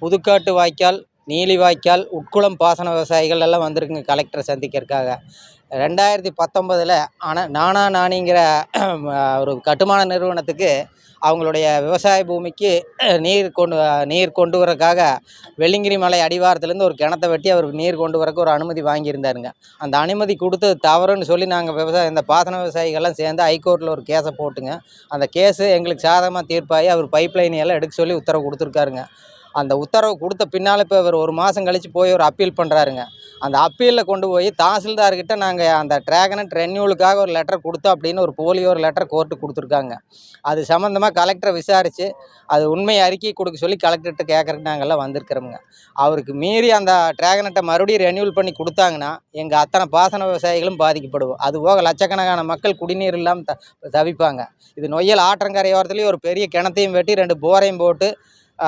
புதுக்காட்டு வாய்க்கால் நீலி வாய்க்கால் உட்குளம் பாசன விவசாயிகள் எல்லாம் வந்திருக்குங்க கலெக்டரை சந்திக்கிறதுக்காக. ரெண்டாயிரத்தி பத்தொம்பதில் ஆனால் நானா நானிங்கிற ஒரு கட்டுமான நிறுவனத்துக்கு அவங்களுடைய விவசாய பூமிக்கு நீர் கொண்டு நீர் கொண்டு வரக்காக வெள்ளிங்கிரி மலை அடிவாரத்துலேருந்து ஒரு கிணத்த வெட்டி அவர் நீர் கொண்டு வரக்கு ஒரு அனுமதி வாங்கியிருந்தாருங்க. அந்த அனுமதி கொடுத்தது தவறுன்னு சொல்லி நாங்கள் விவசாய இந்த பாசன விவசாயிகள்லாம் சேர்ந்து ஹைகோர்ட்டில் ஒரு கேஸை போட்டுங்க. அந்த கேஸு எங்களுக்கு சாதகமாக தீர்ப்பாகி அவர் பைப் லைன் எல்லாம் எடுக்க சொல்லி உத்தரவு கொடுத்துருக்காருங்க. அந்த உத்தரவு கொடுத்த பின்னால் இப்போ இவர் ஒரு மாதம் கழித்து போய் ஒரு அப்பீல் பண்ணுறாருங்க அந்த அப்பீலில் கொண்டு போய் தாசில்தார்கிட்ட நாங்கள் அந்த ட்ராகனட் ரென்யூலுக்காக ஒரு லெட்டர் கொடுத்தோம் அப்படின்னு ஒரு போலி ஒரு லெட்டர் கோர்ட்டு கொடுத்துருக்காங்க. அது சம்மந்தமாக கலெக்டரை விசாரித்து அது உண்மை அறிக்கை கொடுக்க சொல்லி கலெக்டர்கிட்ட கேட்குறக்கு நாங்கள்லாம் வந்திருக்கிறோமுங்க. அவருக்கு மீறி அந்த ட்ராகனட்டை மறுபடியும் ரெனியூல் பண்ணி கொடுத்தாங்கன்னா எங்கள் அத்தனை பாசன விவசாயிகளும் பாதிக்கப்படுவோம். அது போக லட்சக்கணக்கான மக்கள் குடிநீர் இல்லாமல் த தவிப்பாங்க. இது நொய்யல் ஆற்றங்கரையோரத்துலேயும் ஒரு பெரிய கிணத்தையும் வெட்டி ரெண்டு போரையும் போட்டு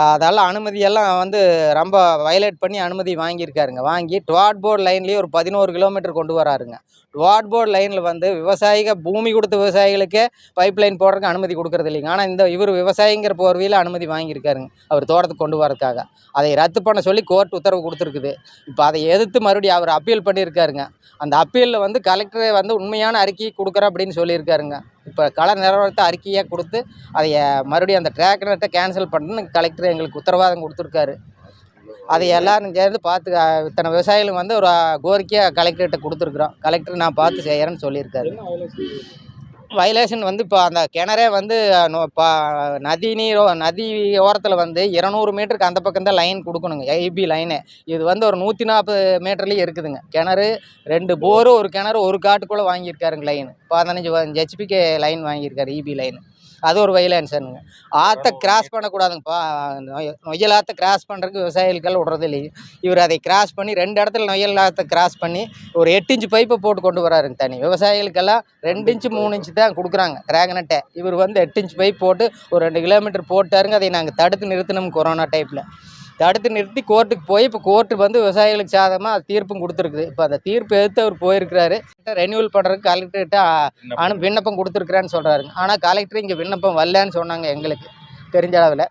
அதெல்லாம் அனுமதியெல்லாம் வந்து ரொம்ப வயலேட் பண்ணி அனுமதி வாங்கியிருக்காருங்க. வாங்கி டுவாட் போர்டு லைன்லேயே ஒரு பதினோரு கிலோமீட்டர் கொண்டு வராருங்க. டுவாட் போர்டு லைனில் வந்து விவசாயிக பூமி கொடுத்த விவசாயிகளுக்கே பைப் லைன் போடுறதுக்கு அனுமதி கொடுக்குறது இல்லைங்க. ஆனால் இந்த இவர் விவசாயிங்கிற போர்வையில் அனுமதி வாங்கியிருக்காருங்க அவர் தோட்டத்துக்கு கொண்டு வரதுக்காக. அதை ரத்து பண்ண சொல்லி கோர்ட் உத்தரவு கொடுத்துருக்குது. இப்போ அதை எதிர்த்து மறுபடியும் அவர் அப்பீல் பண்ணியிருக்காருங்க. அந்த அப்பீலில் வந்து கலெக்டரே வந்து உண்மையான அறிக்கை கொடுக்குறேன் அப்படின்னு சொல்லியிருக்காருங்க. இப்போ கள நிலவரத்தை அறிக்கையாக கொடுத்து அதை மறுபடியும் அந்த டிராக்டர்கிட்ட கேன்சல் பண்ணணும்னு கலெக்டர் எங்களுக்கு உத்தரவாதம் கொடுத்துருக்காரு. அதை எல்லாரும் சேர்ந்து பார்த்து இத்தனை விவசாயிகளும் வந்து ஒரு கோரிக்கையாக கலெக்டர்கிட்ட கொடுத்துருக்குறோம். கலெக்டர் நான் பார்த்து செய்கிறேன்னு சொல்லியிருக்காரு. வயலேஷன் வந்து இப்போ அந்த கிணறே வந்து நதி நீர் நதி ஓரத்தில் வந்து இரநூறு மீட்டருக்கு அந்த பக்கம் தான் லைன் கொடுக்கணுங்க ஐபி லைனு. இது வந்து ஒரு நூற்றி நாற்பது மீட்டர்லேயும் இருக்குதுங்க. கிணறு ரெண்டு போரு ஒரு கிணறு ஒரு காட்டுக்குள்ளே வாங்கியிருக்காருங்க லைன். பதினஞ்சு ஹெச்பிக்கு லைன் வாங்கியிருக்காரு இபி லைன். அது ஒரு வயலேன்ஸனுங்க ஆற்றை கிராஸ் பண்ணக்கூடாதுங்கப்பா. நொய- நொய்யல் ஆற்றை கிராஸ் பண்ணுறதுக்கு விவசாயிகளுக்கெல்லாம் விடுறது இல்லைங்க. இவர் அதை கிராஸ் பண்ணி ரெண்டு இடத்துல நொய்யல் ஆற்றை கிராஸ் பண்ணி ஒரு எட்டு இன்ச்சு பைப்பை போட்டு கொண்டு வராருங்க தண்ணி விவசாயிகளுக்கெல்லாம் ரெண்டு இன்ச்சு மூணு இன்ச்சு தான் கொடுக்குறாங்க. ட்ராகனட்டை இவர் வந்து எட்டு இன்ச் பைப் போட்டு ஒரு ரெண்டு கிலோமீட்டர் போட்டாருங்க. அதை நாங்கள் தடுத்து நிறுத்தினோம் கொரோனா டைப்பில் தடுத்து நிறுத்தி கோர்ட்டுக்கு போய் இப்போ கோர்ட்டு வந்து விவசாயிகளுக்கு சாதகமாக தீர்ப்பும் கொடுத்துருக்குது. இப்போ அந்த தீர்ப்பு எதிர்த்து அவர் போயிருக்கிறாரு. ரெனியூவல் பண்ணுறதுக்கு கலெக்டர்கிட்ட அனு விண்ணப்பம் கொடுத்துருக்குறேன்னு சொல்கிறாருங்க ஆனால் கலெக்டர் இங்கே விண்ணப்பம் வரலன்னு சொன்னாங்க எங்களுக்கு. தெரிஞ்ச அளவில்.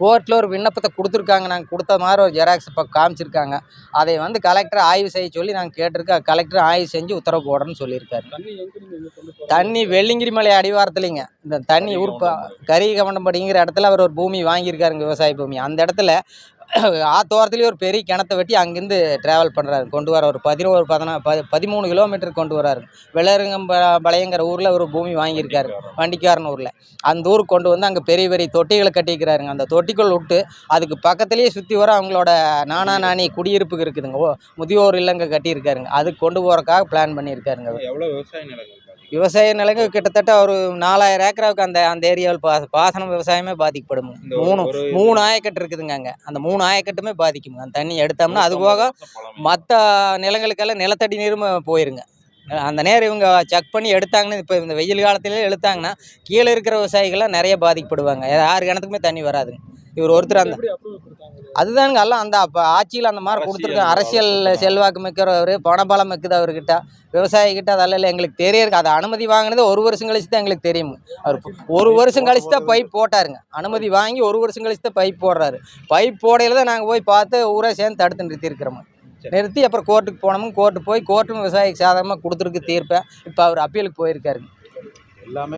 கோர்ட்டில் ஒரு விண்ணப்பத்தை கொடுத்துருக்காங்க. நாங்கள் கொடுத்த மாதிரி ஒரு ஜெராக்ஸ் இப்போ காமிச்சிருக்காங்க. அதை வந்து கலெக்டர் ஆய்வு செய்ய சொல்லி நாங்கள் கேட்டிருக்கோம். கலெக்டர் ஆய்வு செஞ்சு உத்தரவு போடணும்னு சொல்லியிருக்காரு. தண்ணி வெள்ளிங்கிரி மலை அடிவாரத்துலிங்க. இந்த தண்ணி உருப்பா கரி கவண்டம்படிங்கிற இடத்துல அவர் ஒரு பூமி வாங்கியிருக்காருங்க விவசாய பூமி. அந்த இடத்துல ஆத்தோரத்துலேயே ஒரு பெரிய கிணத்தை வெட்டி அங்கேருந்து ட்ராவல் பண்ணுறாரு கொண்டு வர ஒரு பதினோரு பதினா ப பதிமூணு கிலோமீட்டர் கொண்டு வராரு. வெள்ளருங்கம் பழையங்கிற ஊரில் ஒரு பூமி வாங்கியிருக்காரு. வண்டிக்காரன் ஊரில். அந்த ஊருக்கு கொண்டு வந்து அங்கே பெரிய பெரிய தொட்டிகளை கட்டிக்கிறாருங்க. அந்த தொட்டிக்குள் விட்டு அதுக்கு பக்கத்துலேயே சுற்றி வர அவங்களோட நானா நானி குடியிருப்புக்கு இருக்குதுங்க. ஓ முதியோர் இல்லங்க கட்டியிருக்காருங்க. அதுக்கு கொண்டு போகிறக்காக பிளான் பண்ணியிருக்காருங்க. எவ்வளோ விவசாய நிலங்கள்? விவசாய நிலங்கள் கிட்டத்தட்ட ஒரு நாலாயிரம் ஏக்கராவுக்கு அந்த அந்த ஏரியாவில் பா பாசன விவசாயமே பாதிக்கப்படும்? மூணு மூணு ஆயக்கட்டு இருக்குதுங்க அங்கே. அந்த மூணு ஆயக்கட்டுமே பாதிக்குங்க. அந்த தண்ணி எடுத்தோம்னா அது போக. மற்ற நிலங்களுக்கெல்லாம் நிலத்தடி நீரும் போயிருங்க. அந்த நேரம் இவங்க செக் பண்ணி எடுத்தாங்கன்னு இப்போ இந்த வெயில் காலத்திலே எடுத்தாங்கன்னா கீழே இருக்கிற விவசாயிகள்லாம் நிறைய பாதிக்கப்படுவாங்க. யாரு கிணத்துக்குமே தண்ணி வராதுங்க. இவர் ஒருத்தர் அந்த அதுதானுங்க எல்லாம் அந்த அப்போ ஆட்சியில் அந்த மாதிரி அரசியல் கொடுத்துருக்காங்க அரசியல் செல்வாக்கு மிக்கிறவர் பணபலம் மிக்குது அவர்கிட்ட. விவசாயிகிட்ட அதெல்லாம் எங்களுக்கு தெரியறது அது அனுமதி வாங்கினது ஒரு வருஷம் கழிச்சு தான் எங்களுக்கு தெரியும். அவர் ஒரு வருஷம் கழிச்சு தான் பைப் போட்டாருங்க. அனுமதி வாங்கி ஒரு வருஷம் கழிச்சு தான் பைப் போடுறாரு. பைப் போடையில தான் நாங்கள் போய் பார்த்து ஊரே சேர்ந்து தடுத்து நிறுத்தியிருக்கிறோம். நிறுத்தி அப்புறம் கோர்ட்டுக்கு போனோம். கோர்ட்டு போய் கோர்ட்டும் விவசாயிக்கு சாதகமாக கொடுத்துருக்கு தீர்ப்பை. இப்போ அவர் அப்பீலுக்கு போயிருக்காருங்க. எல்லாமே